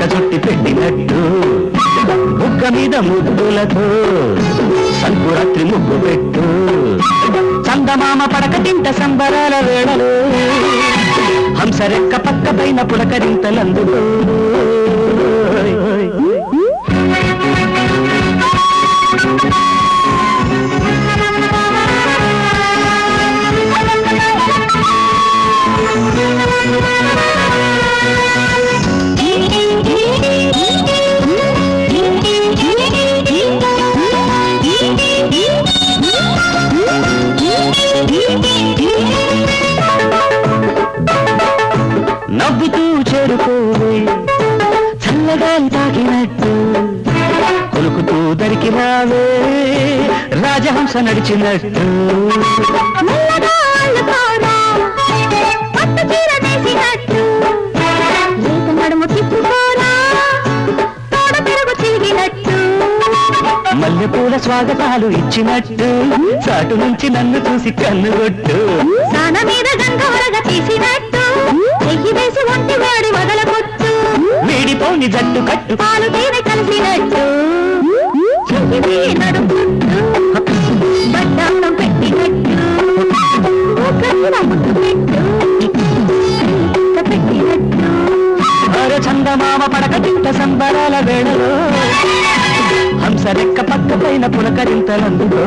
చిలక చుట్టి పెట్టినట్టు ముక్క మీద ముద్దులతో సంకురాత్రి ముగ్గు పెట్టు. చందమామ పడక తింట సంబరాల వేళలు. హంసరెక్క పక్క పైన పులకరింతలందుకో రావే రాజహంస నడిచినట్టు. మల్లెపూల స్వాగతాలు ఇచ్చినట్టు. చాటు నుంచి నన్ను చూసి కన్నుగొట్టు సాన మీద గంగవరగ తీసినట్టు. చెయ్యి వేసి ఒంటి వాడి వదలకొట్టు. వీడిపోని జట్టు కట్టు. పాలు తేనె కలిసినట్టు. చందమామ పడక తింట సంబరాల వేళలో హంస పక్క పైన పులకరింతలందుకో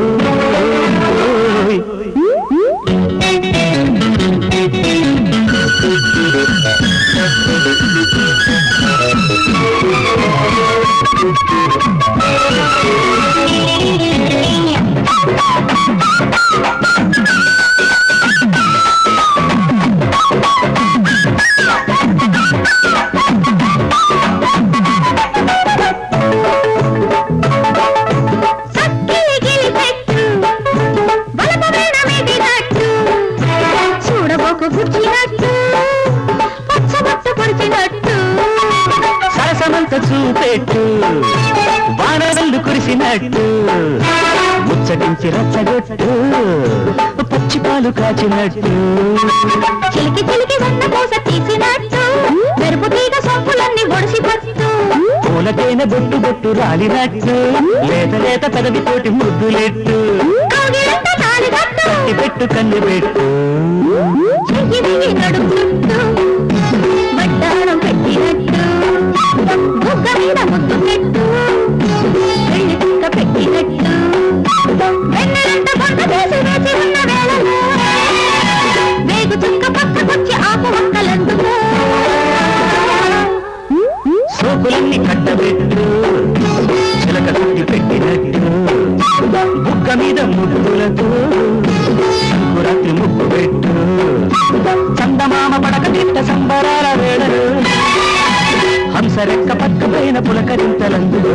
చూపెట్టు. వానవల్లు కురిసినట్టు. ముచ్చటించి రచ్చగొట్టు. పచ్చి పాలు కాచినట్టు. చిలికి చిలికి సన్న పూస తీసినట్టు. మెరుపు తీగ సొంపులన్నీ ఒడిసి పట్టు పూలకైన బొట్టు బొట్టు రాలినట్టు. లేత లేత ముద్దులెట్టు. తాళి కట్టు. కట్టి పెట్టు కన్ను పెట్టు. చెయ్యి సోకులన్నీ కట్టబెట్టు చిలక చుట్టి పెట్టినట్టు బుక్క మీద ముద్దులతో సంకురాత్రి ముగ్గు పెట్టు. చందమామ పడక తిట్ట సంబరాల వేళలు హంస రెక్క పక్క పైన పులకరింతలందులో